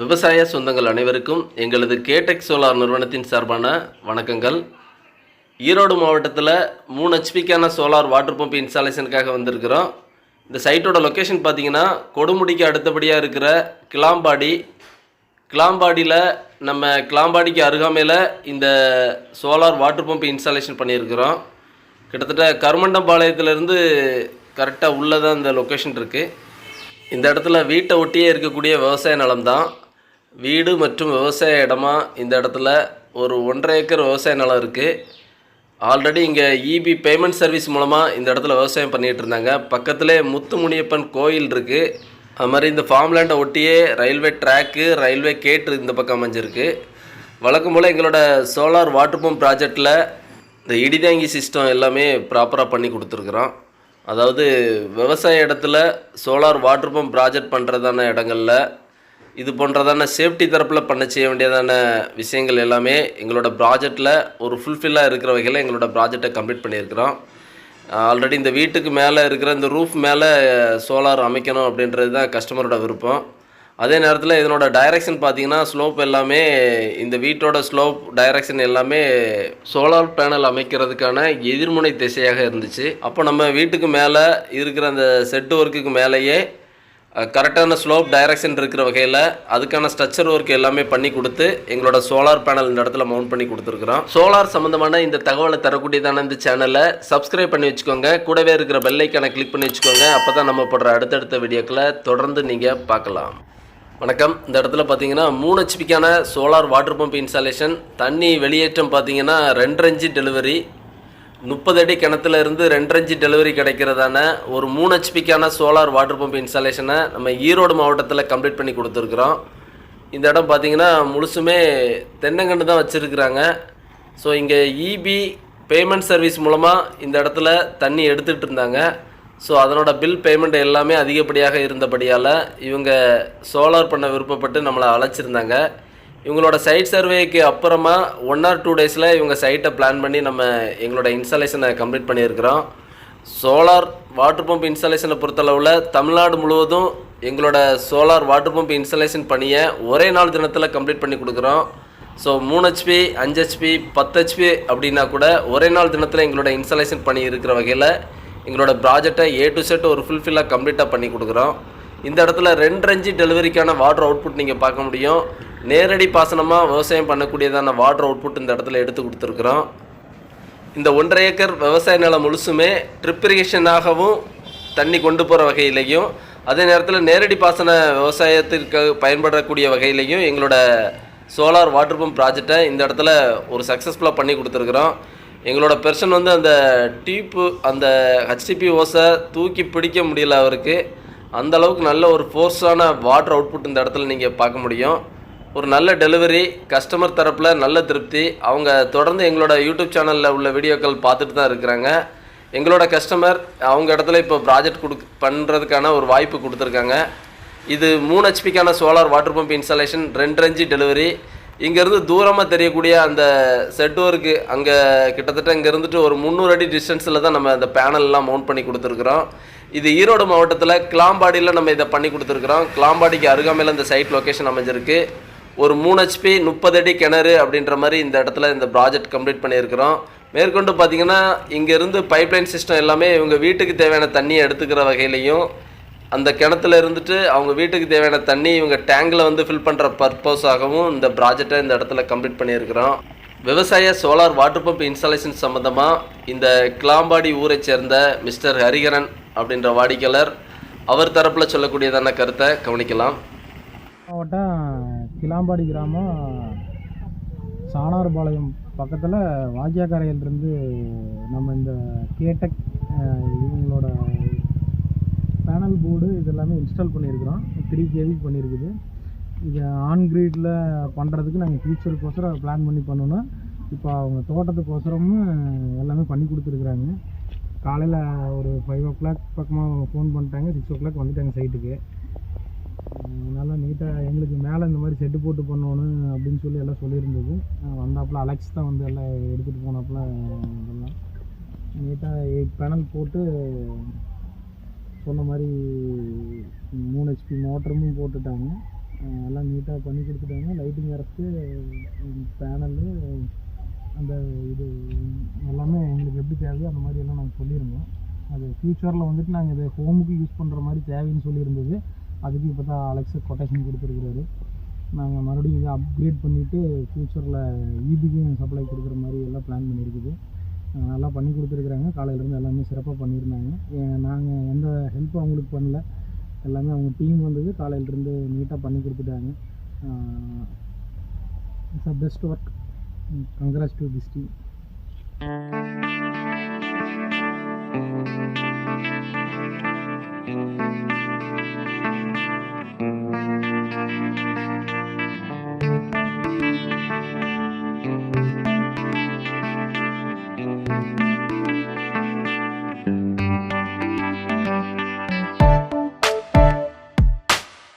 விவசாய சொந்தங்கள் அனைவருக்கும் எங்களது கேடெக் சோலார் நிறுவனத்தின் சார்பான வணக்கங்கள். ஈரோடு மாவட்டத்தில் மூணு ஹெச்பிக்கான சோலார் வாட்டர் பம்ப் இன்ஸ்டாலேஷனுக்காக வந்திருக்கிறோம். இந்த சைட்டோட லொக்கேஷன் பார்த்தீங்கன்னா கொடுமுடிக்கு அடுத்தபடியாக இருக்கிற கிளாம்பாடி. கிளாம்பாடியில் நம்ம கிளாம்பாடிக்கு அருகாமையில் இந்த சோலார் வாட்டர் பம்ப் இன்ஸ்டாலேஷன் பண்ணியிருக்கிறோம். கிட்டத்தட்ட கருமண்டம்பாளையத்துலேருந்து கரெக்டாக உள்ளே தான் இந்த லொக்கேஷன் இருக்குது இந்த இடத்துல வீட்டை ஒட்டியே இருக்கக்கூடிய விவசாய நிலம் தான் வீடு மற்றும் விவசாய இடமா இந்த இடத்துல ஒரு ஒன்றரை ஏக்கர் விவசாய நிலம் இருக்குது ஆல்ரெடி இங்கே இபி பேமெண்ட் சர்வீஸ் மூலமாக இந்த இடத்துல விவசாயம் பண்ணிகிட்டு இருந்தாங்க. பக்கத்துலேயே முத்துமுனியப்பன் கோயில் இருக்குது அது மாதிரி இந்த ஃபார்ம்லேண்டை ஒட்டியே ரயில்வே ட்ராக்கு ரயில்வே கேட்டு இந்த பக்கம் அமைஞ்சிருக்கு. வழக்கம் போல் எங்களோட சோலார் வாட்டர் பம்ப் ப்ராஜெக்டில் இந்த இடிதாங்கி சிஸ்டம் எல்லாமே ப்ராப்பராக பண்ணி கொடுத்துருக்குறோம். அதாவது விவசாய இடத்துல சோலார் வாட்டர் பம்ப் ப்ராஜெக்ட் பண்ணுறதான இடங்கள்ல இது போன்றதான சேஃப்டி தரப்பில் பண்ண செய்ய வேண்டியதான விஷயங்கள் எல்லாமே எங்களோட ப்ராஜெக்டில் ஒரு ஃபுல்ஃபில்லாக இருக்கிற வகையில் எங்களோட ப்ராஜெக்டை கம்ப்ளீட் பண்ணியிருக்கிறோம். ஆல்ரெடி இந்த வீட்டுக்கு மேலே இருக்கிற இந்த ரூஃப் மேலே சோலார் அமைக்கணும் அப்படின்றது தான் கஸ்டமரோட விருப்பம். அதே நேரத்தில் இதனோட டைரக்ஷன் பார்த்தீங்கன்னா ஸ்லோப் எல்லாமே இந்த வீட்டோட ஸ்லோப் டைரக்ஷன் எல்லாமே சோலார் பேனல் அமைக்கிறதுக்கான எதிர்முனை திசையாக இருந்துச்சு. அப்போ நம்ம வீட்டுக்கு மேலே இருக்கிற அந்த செட்டு ஒர்க்குக்கு மேலேயே கரெக்டான ஸ்லோப் டைரக்ஷன் இருக்கிற வகையில் அதுக்கான ஸ்ட்ரக்சர் ஒர்க் எல்லாமே பண்ணி கொடுத்து எங்களோட சோலார் பேனல் இந்த இடத்துல மவுண்ட் பண்ணி கொடுத்துருக்குறோம். சோலார் சம்மந்தமான இந்த தகவலை தரக்கூடியதான இந்த சேனலை சப்ஸ்கிரைப் பண்ணி வச்சுக்கோங்க. கூடவே இருக்கிற பெல்லைக்கான கிளிக் பண்ணி வச்சுக்கோங்க. அப்போ தான் நம்ம போடுற அடுத்தடுத்த வீடியோக்களை தொடர்ந்து நீங்கள் பார்க்கலாம். வணக்கம். இந்த இடத்துல பார்த்தீங்கன்னா மூணு ஹெச்பிக்கான சோலார் வாட்டர் பம்ப் இன்ஸ்டாலேஷன் தண்ணி வெளியேற்றம் பார்த்தீங்கன்னா ரெண்டரஞ்சு டெலிவரி முப்பது அடி கிணத்துல இருந்து ரெண்டரஞ்சு டெலிவரி கிடைக்கிறதான ஒரு மூணு ஹெச்பிக்கான சோலார் வாட்டர் பம்ப் இன்ஸ்டாலேஷனை நம்ம ஈரோடு மாவட்டத்தில் கம்ப்ளீட் பண்ணி கொடுத்துருக்குறோம். இந்த இடம் பார்த்தீங்கன்னா முழுசுமே தென்னங்கன்று தான் வச்சுருக்குறாங்க. ஸோ இங்கே இபி பேமெண்ட் சர்வீஸ் மூலமாக இந்த இடத்துல தண்ணி எடுத்துகிட்டு இருந்தாங்க. ஸோ அதனோட பில் பேமெண்ட் எல்லாமே அதிகப்படியாக இருந்தபடியால் இவங்க சோலார் பண்ண விருப்பப்பட்டு நம்மளை அழைச்சிருந்தாங்க. இவங்களோட சைட் சர்வேக்கு அப்புறமா ஒன் ஆர் டூ டேஸில் இவங்க சைட்டை பிளான் பண்ணி நம்ம எங்களோட இன்ஸ்டாலேஷனை கம்ப்ளீட் பண்ணியிருக்கிறோம். சோலார் வாட்டர் பம்ப் இன்ஸ்டாலேஷனை பொறுத்தளவில் தமிழ்நாடு முழுவதும் எங்களோட சோலார் வாட்டர் பம்ப் இன்ஸ்டாலேஷன் பணியை ஒரே நாள் தினத்தில் கம்ப்ளீட் பண்ணி கொடுக்குறோம். ஸோ மூணு ஹெச்பி அஞ்சு ஹெச்பி பத்து ஹெச்பி அப்படின்னா கூட ஒரே நாள் தினத்தில் எங்களோட இன்ஸ்டாலேஷன் பண்ணி இருக்கிற வகையில் எங்களோட ப்ராஜெக்டை ஏ டு செட் ஒரு ஃபுல்ஃபில்லாக கம்ப்ளீட்டாக பண்ணி கொடுக்குறோம். இந்த இடத்துல ரெண்டு அஞ்சு டெலிவரிக்கான வாட்டர் அவுட்புட் நீங்கள் பார்க்க முடியும். நேரடி பாசனமாக விவசாயம் பண்ணக்கூடியதான வாட்டர் அவுட்புட் இந்த இடத்துல எடுத்து கொடுத்துருக்குறோம். இந்த ஒன்றரை ஏக்கர் விவசாய நிலம் முழுசுமே ட்ரிப் இரிகேஷனாகவும் தண்ணி கொண்டு போகிற வகையிலையும் அதே நேரத்தில் நேரடி பாசன விவசாயத்திற்கு பயன்படக்கூடிய வகையிலையும் எங்களோட சோலார் வாட்டர் பம்ப் ப்ராஜெக்டை இந்த இடத்துல ஒரு சக்ஸஸ்ஃபுல்லாக பண்ணி கொடுத்துருக்குறோம். எங்களோட பெர்சன் வந்து அந்த டியூப்பு அந்த ஹெச்டிபி ஓஸை தூக்கி பிடிக்க முடியல அவருக்கு. அந்த அளவுக்கு நல்ல ஒரு ஃபோர்ஸான வாட்டர் அவுட்புட் இந்த இடத்துல நீங்கள் பார்க்க முடியும். ஒரு நல்ல டெலிவரி கஸ்டமர் தரப்பில் நல்ல திருப்தி. அவங்க தொடர்ந்து எங்களோட யூடியூப் சேனலில் உள்ள வீடியோக்கள் பார்த்துட்டு தான் இருக்கிறாங்க. எங்களோட கஸ்டமர் அவங்க இடத்துல இப்போ ப்ராஜெக்ட் கொடு பண்ணுறதுக்கான ஒரு வாய்ப்பு கொடுத்துருக்காங்க. இது மூணு ஹெச்பிக்கான சோலார் வாட்டர் பம்ப் இன்ஸ்டாலேஷன் ரெண்டு அஞ்சு டெலிவரி இங்கேருந்து தூரமாக தெரியக்கூடிய அந்த செட் ஒர்க்கு அங்கே கிட்டத்தட்ட இங்கே இருந்துட்டு ஒரு முந்நூறு அடி டிஸ்டன்ஸில் தான் நம்ம அந்த பேனல்லாம் மவுண்ட் பண்ணி கொடுத்துருக்குறோம். இது ஈரோடு மாவட்டத்தில் கிளாம்பாடியில் நம்ம இதை பண்ணி கொடுத்துருக்குறோம். கிளாம்பாடிக்கு அருகாமையில் இந்த சைட் லொக்கேஷன் அமைஞ்சிருக்கு. ஒரு மூணு ஹெச்பி முப்பது அடி கிணறு அப்படின்ற மாதிரி இந்த இடத்துல இந்த ப்ராஜெக்ட் கம்ப்ளீட் பண்ணியிருக்கிறோம். மேற்கொண்டு பார்த்தீங்கன்னா இங்கேருந்து பைப்லைன் சிஸ்டம் எல்லாமே இவங்க வீட்டுக்கு தேவையான தண்ணியை எடுத்துக்கிற வகையிலையும் அந்த கிணத்துல இருந்துட்டு அவங்க வீட்டுக்கு தேவையான தண்ணி இவங்க டேங்கில் வந்து ஃபில் பண்ணுற பர்பஸாகவும் இந்த ப்ராஜெக்டை இந்த இடத்துல கம்ப்ளீட் பண்ணியிருக்கிறோம். விவசாய சோலார் வாட்டர் பம்ப் இன்ஸ்டாலேஷன் சம்மந்தமாக இந்த கிளாம்பாடி ஊரை சேர்ந்த மிஸ்டர் ஹரிகரன் அப்படின்ற வாடிக்கையாளர் அவர் தரப்பில் சொல்லக்கூடியதான கருத்தை கவனிக்கலாம். மாவட்டம் கிளாம்பாடி கிராமம் சாணார்பாளையம் பக்கத்தில் வாக்கியாக்கரையிலிருந்து நம்ம இந்த கேடெக் இவங்களோட பேனல் போர்டு இது எல்லாமே இன்ஸ்டால் பண்ணியிருக்கிறோம். த்ரீ கேவி பண்ணியிருக்குது. இது ஆன் கிரீடில் பண்ணுறதுக்கு நாங்கள் ஃபியூச்சருக்கோசரம் பிளான் பண்ணி பண்ணணும். இப்போ அவங்க தோட்டத்துக்கோசரமும் எல்லாமே பண்ணி கொடுத்துருக்குறாங்க. காலையில் ஒரு ஃபைவ் ஓ கிளாக் பக்கமாக ஃபோன் பண்ணிட்டாங்க சிக்ஸ் ஓ கிளாக் வந்துட்டாங்க சைட்டுக்கு நல்லா நீட்டாக எங்களுக்கு மேலே இந்த மாதிரி செட்டு போட்டு பண்ணணும் அப்படின்னு சொல்லி எல்லாம் சொல்லியிருந்தது. வந்தாப்புல அலெக்ஸ் தான் வந்து எல்லாம் எடுத்துகிட்டு போனாப்புல இதெல்லாம் நீட்டாக எயிட் பேனல் போட்டு சொன்ன மாதிரி மூணு ஹெச்பி மோட்டரும் போட்டுட்டாங்க. எல்லாம் நீட்டாக நீட்டாக பண்ணி கொடுத்துட்டாங்க. லைட்டிங் வரத்து பேனலு அந்த இது எல்லாமே எங்களுக்கு எப்படி தேவையோ அந்த மாதிரி எல்லாம் நாங்கள் சொல்லியிருந்தோம். அது ஃப்யூச்சரில் வந்துட்டு நாங்கள் இதை ஹோமுக்கு யூஸ் பண்ணுற மாதிரி தேவைன்னு சொல்லியிருந்தது. அதுக்கு இப்போ தான் அலெக்ஸா கொட்டேஷன் கொடுத்துருக்குறாரு. நாங்கள் மறுபடியும் இதை அப்கிரேட் பண்ணிவிட்டு ஃப்யூச்சரில் ஈபிக்கும் சப்ளை கொடுக்குற மாதிரி எல்லாம் பிளான் பண்ணியிருக்குது. நல்லா பண்ணி கொடுத்துருக்குறாங்க. காலையிலேருந்து எல்லாமே சிறப்பாக பண்ணியிருந்தாங்க. நாங்கள் எந்த ஹெல்ப்பும் அவங்களுக்கு பண்ணல. எல்லாமே அவங்க டீம் வந்தது காலையிலேருந்து நீட்டாக பண்ணி கொடுத்துட்டாங்க. It's a best work congrats to this team